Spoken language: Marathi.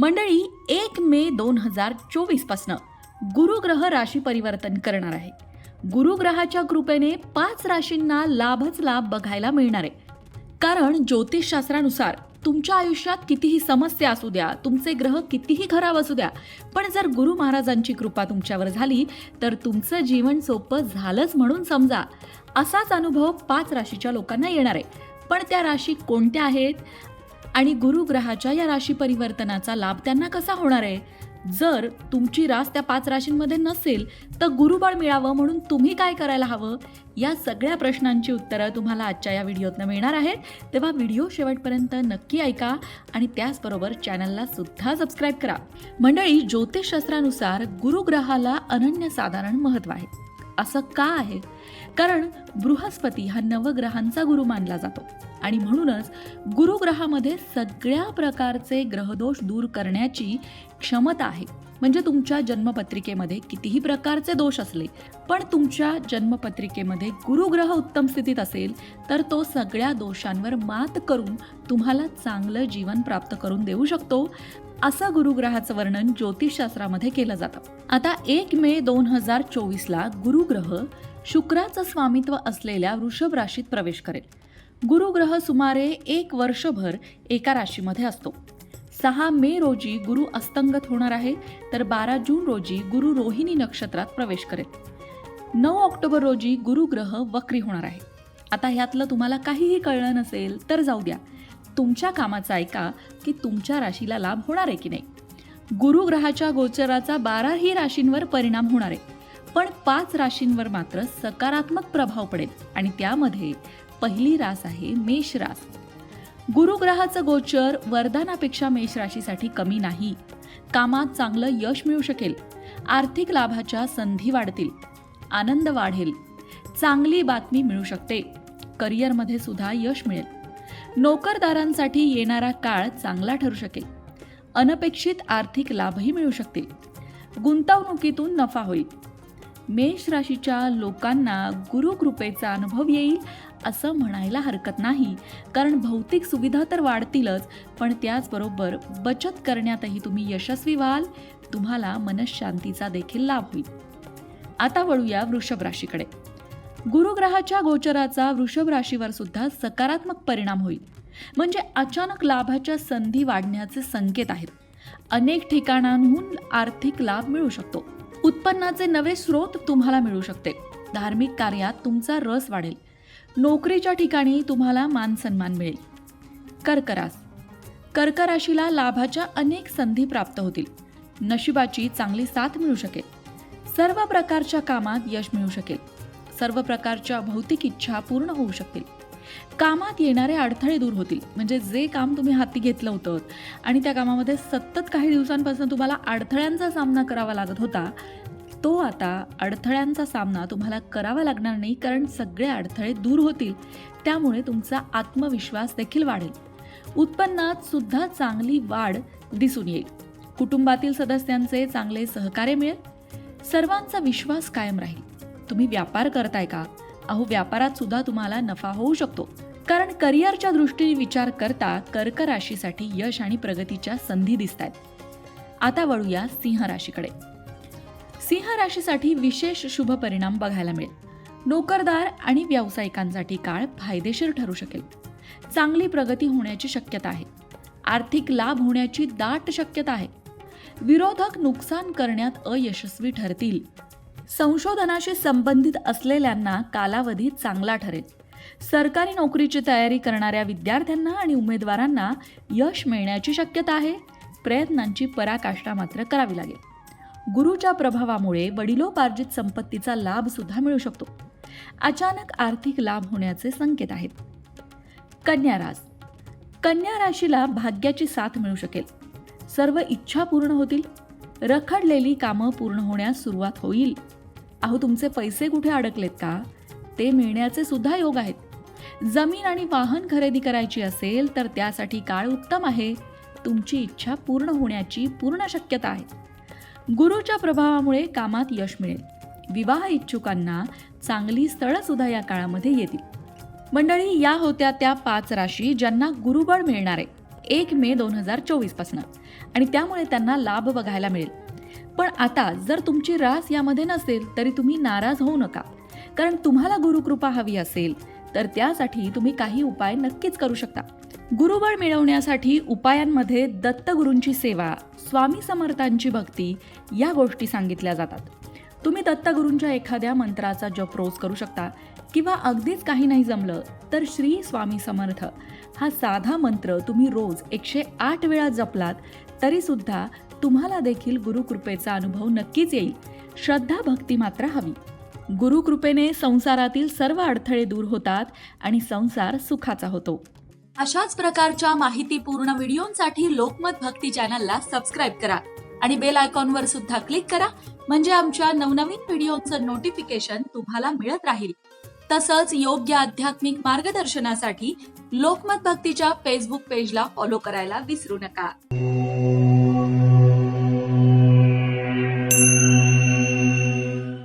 मंडळी एक मे दोन हजार चोवीसपासनं गुरुग्रह राशी परिवर्तन करणार आहे. गुरुग्रहाच्या कृपेने पाच राशींना लाभच लाभ बघायला मिळणार आहे. कारण ज्योतिषशास्त्रानुसार तुमच्या आयुष्यात कितीही समस्या असू द्या तुमचे ग्रह कितीही खराब असू द्या पण जर गुरु महाराजांची कृपा तुमच्यावर झाली तर तुमचं जीवन सोपं झालंच म्हणून समजा. असाच अनुभव पाच राशीच्या लोकांना येणार आहे. पण त्या राशी कोणत्या आहेत? आणि गुरुग्रहाच्या या राशी परिवर्तनाचा लाभ त्यांना कसा होणार आहे? जर तुमची रास त्या पाच राशींमध्ये नसेल तर गुरुबळ मिळावं म्हणून तुम्ही काय करायला हवं? या सगळ्या प्रश्नांची उत्तरं तुम्हाला आजच्या या व्हिडिओतनं मिळणार आहेत. तेव्हा व्हिडिओ शेवटपर्यंत नक्की ऐका आणि त्याचबरोबर चॅनलला सुद्धा सबस्क्राईब करा. मंडळी ज्योतिषशास्त्रानुसार गुरुग्रहाला अनन्यसाधारण महत्त्व आहे. असं का आहे? कारण बृहस्पती हा नवग्रहांचा गुरु मानला जातो. आणि म्हणूनच गुरुग्रहामध्ये सगळ्या प्रकारचे ग्रहदोष दूर करण्याची क्षमता आहे. म्हणजे तुमच्या जन्मपत्रिकेमध्ये कितीही प्रकारचे दोष असले पण तुमच्या जन्मपत्रिकेमध्ये गुरुग्रह उत्तम स्थितीत असेल तर तो सगळ्या दोषांवर मात करून तुम्हाला चांगलं जीवन प्राप्त करून देऊ शकतो. असं गुरुग्रहाचं वर्णन ज्योतिषशास्त्रामध्ये केलं जातं. आता एक मे दोन हजार चोवीसला गुरुग्रह शुक्राचं स्वामित्व असलेल्या वृषभ राशीत प्रवेश करेल. गुरुग्रह सुमारे एक वर्षभर एका राशीमध्ये असतो. सहा मे रोजी गुरु अस्तंगत होणार आहे तर बारा जून रोजी गुरु रोहिणी नक्षत्रात प्रवेश करेल. नऊ ऑक्टोबर रोजी गुरुग्रह वक्री होणार आहे. आता ह्यातलं तुम्हाला काहीही कळलं नसेल तर जाऊ द्या. तुमच्या कामाचं ऐका की तुमच्या राशीला लाभ होणार आहे की नाही. गुरुग्रहाच्या गोचराचा बाराही राशींवर परिणाम होणार आहे. पण पाच राशींवर मात्र सकारात्मक प्रभाव पडेल आणि त्यामध्ये पहिली रास आहे मेष रास. गुरुग्रहाचं गोचर वरदानापेक्षा मेष राशीसाठी कमी नाही. कामात चांगलं यश मिळू शकेल. आर्थिक लाभाच्या संधी वाढतील. आनंद वाढेल. चांगली बातमी मिळू शकते. करिअरमध्ये सुद्धा यश मिळेल. नोकरदारांसाठी येणारा काळ चांगला ठरू शकेल. अनपेक्षित आर्थिक लाभही मिळू शकतील. गुंतवणुकीतून नफा होईल. मेष राशीच्या लोकांना गुरुकृपेचा अनुभव येईल असं म्हणायला हरकत नाही. कारण भौतिक सुविधा तर वाढतीलच पण त्याचबरोबर बचत करण्यातही तुम्ही यशस्वी व्हाल तुम्हाला मनशांतीचा देखील लाभ होईल. आता वळूया वृषभ राशीकडे. गुरुग्रहाच्या गोचराचा वृषभ राशीवर सुद्धा सकारात्मक परिणाम होईल. म्हणजे अचानक लाभाच्या संधी वाढण्याचे संकेत आहेत. अनेक ठिकाणांहून आर्थिक लाभ मिळू शकतो. उत्पन्नाचे नवे स्रोत तुम्हाला मिळू शकते. धार्मिक कार्यात तुमचा रस वाढेल. नोकरीच्या ठिकाणी तुम्हाला मान सन्मान मिळेल. कर्करास. कर्क राशीला लाभाच्या अनेक संधी प्राप्त होतील. नशिबाची चांगली साथ मिळू शकेल. सर्व प्रकारच्या कामात यश मिळू शकेल. सर्व प्रकारच्या भौतिक इच्छा पूर्ण होऊ शकतील. कामात येणारे अडथळे दूर होतील. म्हणजे जे काम तुम्ही हाती घेतलं होतं आणि त्या कामामध्ये सतत काही दिवसांपासून तुम्हाला अडथळ्यांचा सामना करावा लागत होता तो आता अडथळ्यांचा सामना तुम्हाला करावा लागणार नाही कारण सगळे अडथळे दूर होतील. त्यामुळे तुमचा आत्मविश्वास देखील वाढेल. उत्पन्नात सुद्धा चांगली वाढ दिसून येईल. कुटुंबातील सदस्यांचे चांगले सहकार्य मिळेल. सर्वांचा विश्वास कायम राहील. तुम्ही व्यापार करताय का? अहो व्यापारात सुद्धा तुम्हाला नफा होऊ शकतो. कारण करिअरच्या दृष्टीने विचार करता कर्क राशीसाठी यश आणि प्रगतीच्या संधी दिसत आहेत आता वळूया सिंह राशीकडे. सिंह राशीसाठी विशेष शुभ परिणाम बघायला मिळेल. नोकरदार आणि व्यावसायिकांसाठी काळ फायदेशीर ठरू शकेल. चांगली प्रगती होण्याची शक्यता आहे. आर्थिक लाभ होण्याची दाट शक्यता आहे. विरोधक नुकसान करण्यात अयशस्वी ठरतील. संशोधनाशी संबंधित असलेल्यांना कालावधी चांगला ठरेल. सरकारी नोकरीची तयारी करणाऱ्या विद्यार्थ्यांना आणि उमेदवारांना यश मिळण्याची शक्यता आहे. प्रयत्नांची पराकाष्ठा मात्र करावी लागेल. गुरुच्या प्रभावामुळे वडिलोपार्जित संपत्तीचा लाभ सुद्धा मिळू शकतो. अचानक आर्थिक लाभ होण्याचे संकेत आहेत. कन्या रास. कन्या राशीला भाग्याची साथ मिळू शकेल. सर्व इच्छा पूर्ण होतील. रखडलेली कामं पूर्ण होण्यास सुरुवात होईल. अहो तुमचे पैसे कुठे अडकलेत का? ते मिळण्याचे सुद्धा योग आहेत. जमीन आणि वाहन खरेदी करायची असेल तर त्यासाठी काळ उत्तम आहे. तुमची इच्छा पूर्ण होण्याची पूर्ण शक्यता आहे. गुरुच्या प्रभावामुळे कामात यश मिळेल. विवाह इच्छुकांना चांगली स्थळं सुद्धा या काळामध्ये येतील. मंडळी या होत्या त्या पाच राशी ज्यांना गुरुबळ मिळणार आहे एक मे दोन हजार चोवीसपासनं आणि त्यामुळे त्यांना लाभ बघायला मिळेल. पण आता जर तुमची रास यामध्ये नसेल तरी तुम्ही नाराज होऊ नका. कारण तुम्हाला गुरुकृपा हवी असेल तर त्यासाठी तुम्ही काही उपाय नक्कीच करू शकता. गुरुबळ मिळवण्यासाठी उपायांमध्ये दत्तगुरूंची सेवा स्वामी समर्थांची भक्ती या गोष्टी सांगितल्या जातात. तुम्ही दत्तगुरूंच्या एखाद्या मंत्राचा जप रोज करू शकता किंवा अगदीच काही नाही जमलं तर श्री स्वामी समर्थ. हा साधा मंत्र तुम्ही रोज एकशे आठ वेळा जपलात तरीसुद्धा तुम्हाला देखील गुरुकृपेचा अनुभव नक्कीच येईल. श्रद्धा भक्ती मात्र हवी. गुरुकृपेने संसारातील सर्व अडथळे दूर होतात आणि संसार सुखाचा होतो. अशाच प्रकारच्या माहितीपूर्ण व्हिडिओंसाठी लोकमत भक्ती चॅनलला सबस्क्राईब करा आणि बेल आयकॉनवर सुद्धा क्लिक करा म्हणजे आमच्या नवनवीन व्हिडिओचं नोटिफिकेशन तुम्हाला मिळत राहील. तसंच योग्य आध्यात्मिक मार्गदर्शनासाठी लोकमत भक्तीच्या फेसबुक पेजला फॉलो करायला विसरू नका.